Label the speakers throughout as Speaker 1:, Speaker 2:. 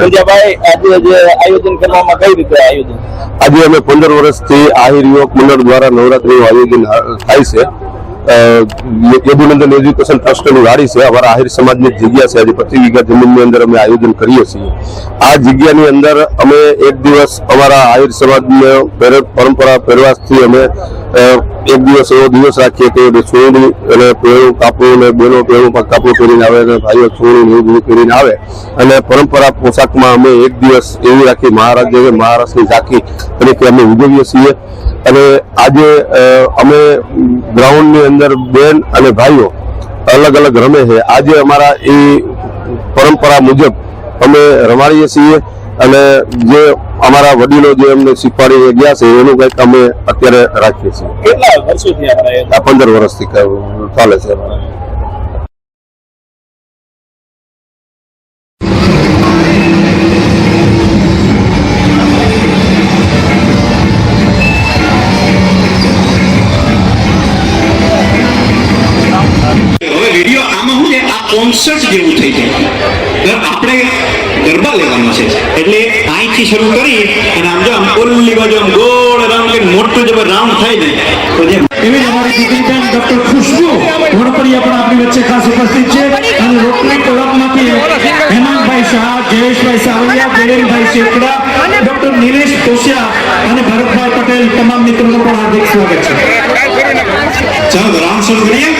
Speaker 1: પૂજાભાઈ આજે આયોજન કરવામાં કઈ રીતે આયોજન?
Speaker 2: આજે અમે પંદર વર્ષથી આહિર યુવક મંડળ દ્વારા નવરાત્રીનું આયોજન થાય છે. યદુનંદન એજ્યુકેશન ટ્રસ્ટની વાડી છે. અમારા આહિર સમાજની જગ્યા છે. આજે પચીસ વીઘા જમીનની અંદર અમે આયોજન કરીએ છીએ. આ જગ્યાની અંદર અમે એક દિવસ અમારા આહિર સમાજને પરંપરા પહેરવાસથી અમે એક દિવસ એવો દિવસ રાખીએ કે છોડની અને પેળું કાપવું અને બેનો પેળું કાપવું પહેરીને આવે અને ભાઈઓ છોડું ને એવું બધું પહેરીને આવે. અને પરંપરા પોશાકમાં અમે એક દિવસ એવી રાખી મહારાજ જેવી મહારાષ્ટ્રની ઝાંખી તરીકે અમે ઉજવીએ છીએ. અને આજે અમે ગ્રાઉન્ડની અંદર બેન અને ભાઈઓ અલગ અલગ રમે છે. આજે અમારા એ પરંપરા મુજબ અમે રમાડીએ છીએ અને જે અમારા વડીલો જે અમને શીખવાડી ગયા છે એનું કંઈક અમે અત્યારે રાખીએ છીએ.
Speaker 1: કેટલા વર્ષોથી
Speaker 2: પંદર વર્ષથી ચાલે છે.
Speaker 3: હવે કોન્સર્ટ જેવું થઈ જાય. આપણે ગરબા લેવાનો છે. એટલે અહીંથી શરૂ કરી અને આમ જો આમ ઓલી બાજુ આમ ગોળ રાઉન્ડ કરીને મોટું જબર રાઉન્ડ થાય ને તો જેમ
Speaker 4: એવી જ અમારી દીકરી બેન ડોક્ટર ખુશ્બુ વડપરિયા પણ આપણી વચ્ચે ખાસ ઉપસ્થિત છે. અને રોટરી ક્લબમાંથી હેમંતભાઈ શાહ જયેશભાઈ સાવલિયા દેવેનભાઈ શેકડા ડોક્ટર નિલેશ કોશિયા અને ભરતભાઈ પટેલ તમામ મિત્રોનું પણ હાર્દિક સ્વાગત છે.
Speaker 3: ચાલો રામ શરૂ કરીએ.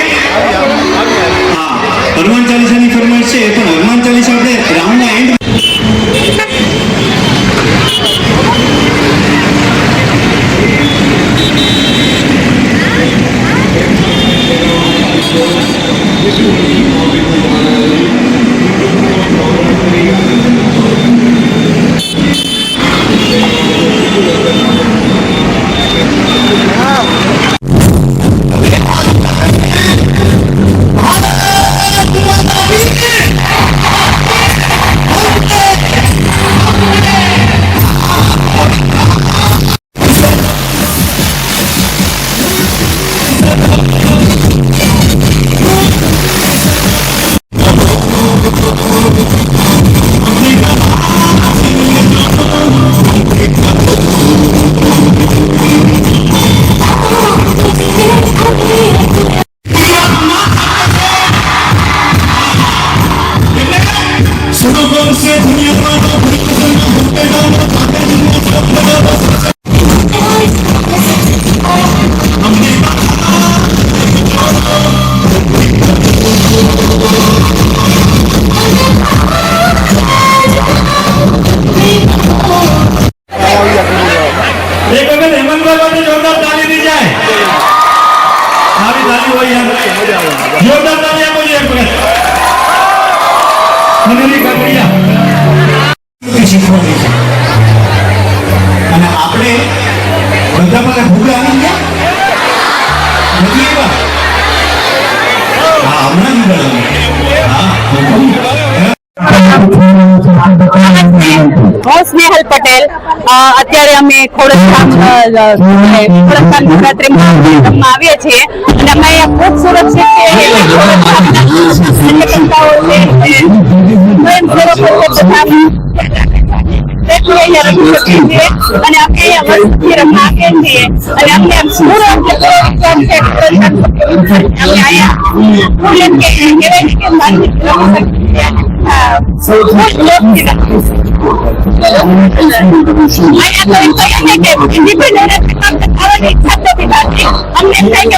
Speaker 3: અને આપણે બધા મને ભૂખ આવી ગયા નથી એવા હા હમણાં જ હા
Speaker 5: હું સ્નેહલ પટેલ. અત્યારે અમે ખોડલધામ ખોડલધામ નવરાત્રીમાં આવીએ છીએ. અને અમે અહીંયા ખૂબ સુરક્ષિત છે. અહીંયા રમી શકીએ છીએ અને અમે અહીંયા વર્ષોથી રમવા આવીએ છીએ અને અમને પૂરો જે પૂરો વિશ્વાસ છે પૂરો અમે અહીંયા ફૂલ એમ કે કહેવાય ને કે શાંતિથી રમી શકીએ છીએ હા, ખૂબ મોજથી રમીએ છીએ. અહીંયા તો એમ કહીએ ને કે independent એટલે કામ તો થવાની ઈચ્છા જ નથી થતી. અમને એમ થાય કે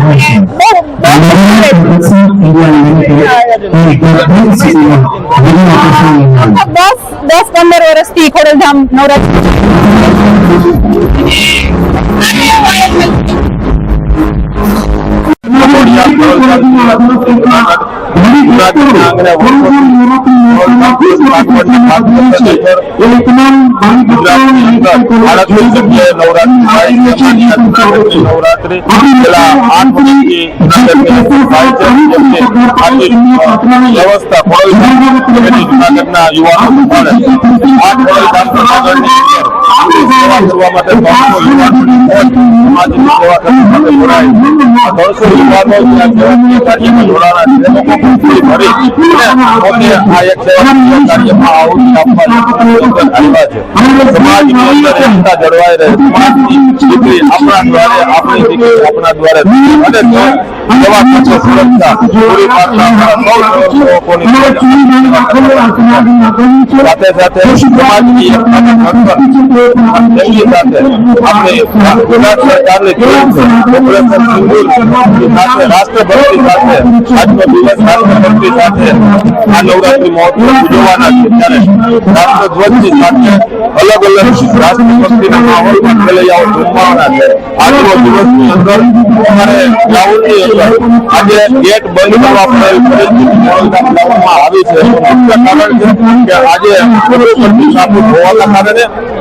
Speaker 5: છીએ અને બહુ બહુ લગભગ દસ દસ પંદર વર્ષથી ખોડલધામ નવરાત્રી
Speaker 6: વ્યવસ્થા જુનાગઢના યુવાનો મળે આ જુનાગઢની માટે ત્રણસો યુવાનો જોડાણા છે ભરી આ એક સેવાકીય છે સમાજની અંદર એકતા જળવાઈ રહે સમાજની આપણા દ્વારે આપણી દીકરી આપણા દ્વારે. અને તો સેવા સાથે સુરક્ષા પૂરી પાડતા આપણા સૌ સેવકોની સાથે સાથે સમાજની એકતાને ઘડતર એમની સાથે આપણે ગુજરાત સરકારની જોઈ છે ઓપરેશન સિંદૂર સાથે રાષ્ટ્રભક્તિ સાથે આજનો દિવસ રાષ્ટ્રભક્તિ સાથે આ નવરાત્રી મહોત્સવ ઉજવવાના છે ત્યારે રાષ્ટ્રધ્વજની સાથે અલગ અલગ રાષ્ટ્રભક્તિના માહોલમાં ખેલૈયાઓ ઝૂમવાના છે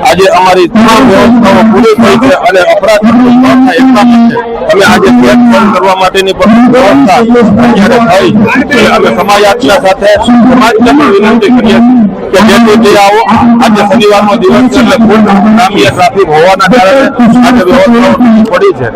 Speaker 6: આજે અમારી તમામ પૂરી થઈ છે અને અપરાધ એટલા અમે આજે ગેટ બંધ કરવા માટેની અમે સમાજયાત્રા સાથે સમાજને પણ વિનંતી કરીએ છીએ. કે જે આવો, આજે શનિવારનો દિવસ એટલે ખૂબ ગ્રામ્ય ટ્રાફિક હોવાના છે.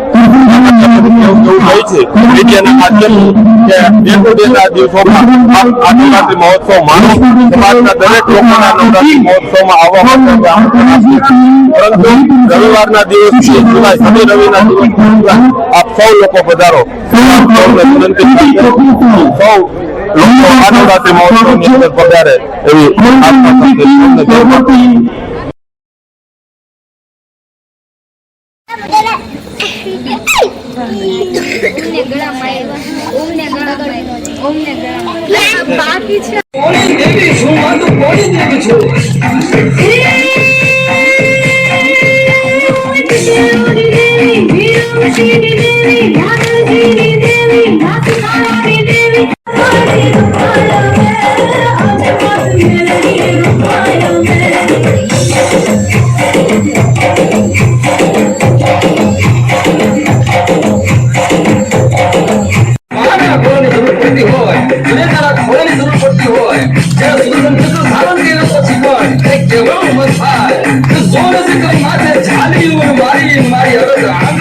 Speaker 6: રવિવારના દિવસ આપ સૌ લોકો પધારો. સૌ લોકો આ નવરાત્રી મહોત્સવની અંદર પધારે એવી આશા સાથે સૌને જય માતા.
Speaker 7: ઓમને ગળામાં આવ્યો ઓમને ગળામાં આવ્યો ઓમને ગળામાં બાકી છે
Speaker 8: Ai, eu, eu, eu, eu, eu, eu, eu,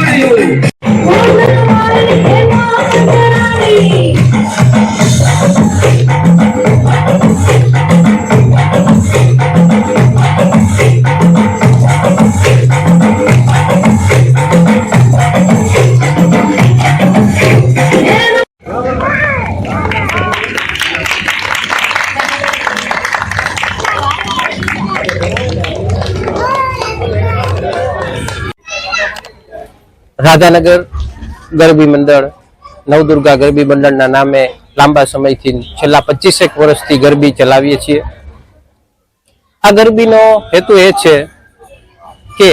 Speaker 9: Radhanagar ગરબી મંડળ, નવદુર્ગા ગરબી મંડળના નામે લાંબા સમયથી છેલ્લા પચીસેક વર્ષથી ગરબી ચલાવીએ છીએ. આ ગરબીનો હેતુ એ છે કે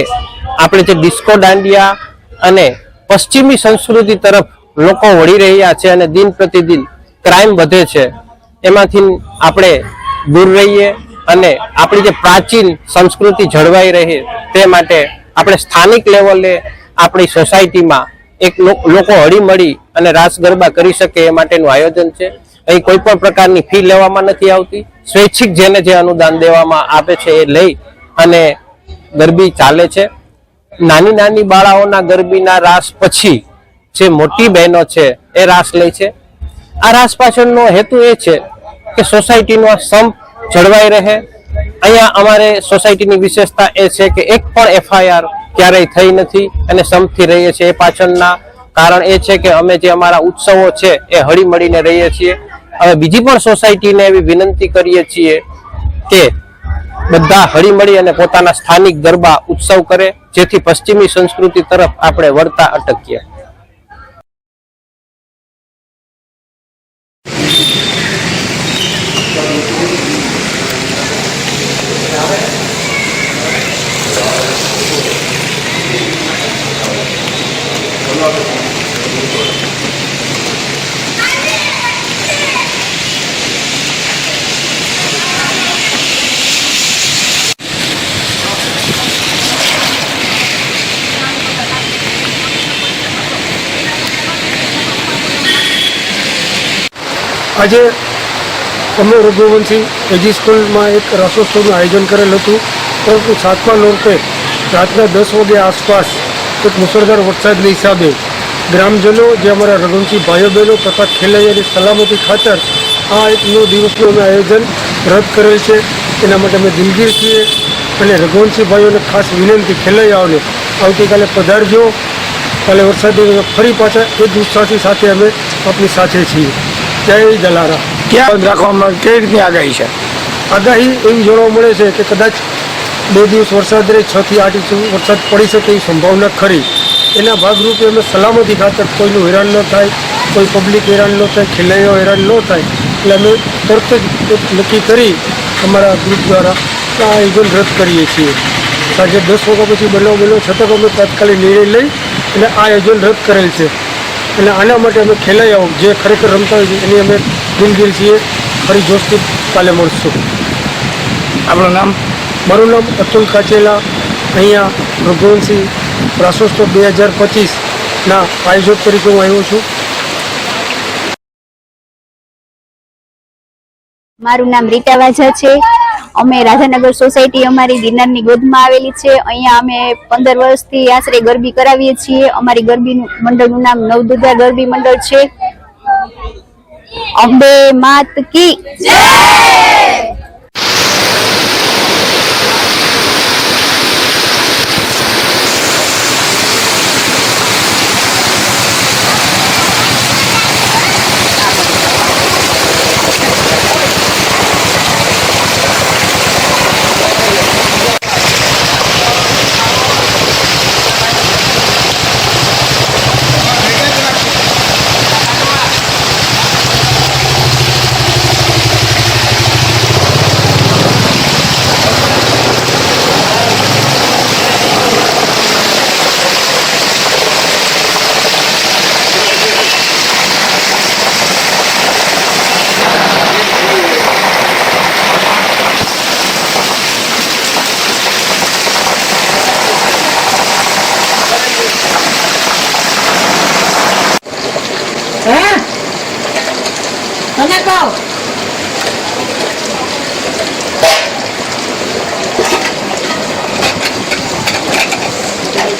Speaker 9: આપણે જે ડિસ્કો દાંડિયા અને પશ્ચિમી સંસ્કૃતિ તરફ લોકો વળી રહ્યા છે અને દિન પ્રતિદિન ક્રાઇમ વધે છે, એમાંથી આપણે દૂર રહીએ અને આપણી જે પ્રાચીન સંસ્કૃતિ જળવાઈ રહે તે માટે આપણે સ્થાનિક લેવલે આપણી સોસાયટીમાં એક લોકો હળીમળી અને રાસ ગરબા કરી શકે એ માટેનું આયોજન છે. અહીં કોઈ પણ પ્રકારની ફી લેવામાં નથી આવતી. સ્વૈચ્છિક જેને જે અનુદાન દેવામાં આવે છે એ લઈ અને ગરબી ચાલે છે. નાની નાની બાળાઓના ગરબીના રાસ પછી જે મોટી બહેનો છે એ રાસ લે છે. આ રાસ પાછળનો હેતુ એ છે કે સોસાયટીનો સંપ જળવાઈ રહે. અહીંયા અમારે સોસાયટીની વિશેષતા એ છે કે એક પણ એફઆઈઆર ક્યારેય થઈ નથી અને સમથી રહીએ છીએ. એ પાછળના કારણ એ છે કે અમે જે અમારા ઉત્સવો છે એ હળીમળીને રહીએ છીએ. હવે બીજી પણ સોસાયટીને એવી વિનંતી કરીએ છીએ કે બધા હળી મળી અને પોતાના સ્થાનિક ગરબા ઉત્સવ કરે, જેથી પશ્ચિમી સંસ્કૃતિ તરફ આપણે વળતા અટકીએ.
Speaker 10: આજે અમે રઘુવંશી એજી સ્કૂલમાં એક રસોત્સવનું આયોજન કરેલ હતું, પરંતુ સાતમા નોરતે રાતના દસ વાગે આસપાસ એક મુસળધાર વરસાદના હિસાબે ગ્રામજનો જે અમારા રઘુવંશી ભાઈઓ બહેનો તથા ખેલૈયાની સલામતી ખાતર આ એક નવ દિવસનું અમે આયોજન રદ કરેલ છે. એના માટે અમે દિલગીર છીએ અને રઘુવંશી ભાઈઓને ખાસ વિનંતી ખેલૈયાઓને આવતીકાલે પધારજો. કાલે વરસાદી ફરી પાછા એ જ ઉત્સાહથી સાથે અમે આપની સાથે છીએ. જય જલારા
Speaker 11: ક્યાં? રાખવામાં કેવી રીતની આગાહી છે?
Speaker 10: આગાહી એવી જોવા મળે છે કે કદાચ બે દિવસ વરસાદ રહે છ થી આઠ ઇંચ વરસાદ પડી શકે એવી સંભાવના ખરી. એના ભાગરૂપે અમે સલામતી ખાતર કોઈનું હેરાન ન થાય કોઈ પબ્લિક હેરાન ન થાય ખેલૈયાઓ હેરાન ન થાય. એટલે અમે તરત જ નક્કી કરી અમારા ગ્રુપ દ્વારા આ આયોજન રદ કરીએ છીએ. સાંજે દસ વાગ્યા પછી બનાવ બન્યો છતાં અમે તાત્કાલિક નિર્ણય લઈ અને આ આયોજન રદ કરેલ છે. અને આના માટે અમે ખેલૈયાઓ જે ખરેખર રમતા હોય છે એની અમે દિલગીર છીએ. ફરી જોશથી કાલે મળશું.
Speaker 11: આપણું નામ?
Speaker 10: મારું નામ અતુલ કાચેલા. અહીંયા રઘુવંશી પ્રાસોત્સવ બે હજાર પચીસના આયોજક તરીકે હું આવ્યો છું.
Speaker 7: મારું નામ રીટા વાઝા છે. અમે રાધાનગર સોસાયટી અમારી ગિરનારની ગોદમાં આવેલી છે. અહીંયા અમે પંદર વર્ષથી આશરે ગરબી કરાવીએ છીએ. અમારી ગરબી મંડળનું નામ નવદુર્ગા ગરબી મંડળ છે. અંબે માત કી.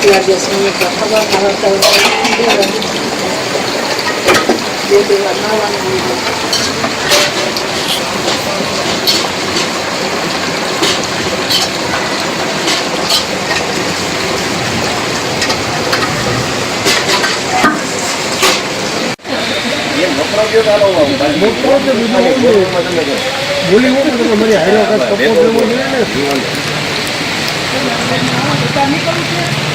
Speaker 10: 이야기였으니까 사과
Speaker 12: 받았다고 힘들어 얘들아 나왔는데
Speaker 10: 못보는데 무슨 멀리 오는 거 말이 아니라 가서 보는 거는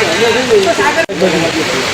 Speaker 10: બધી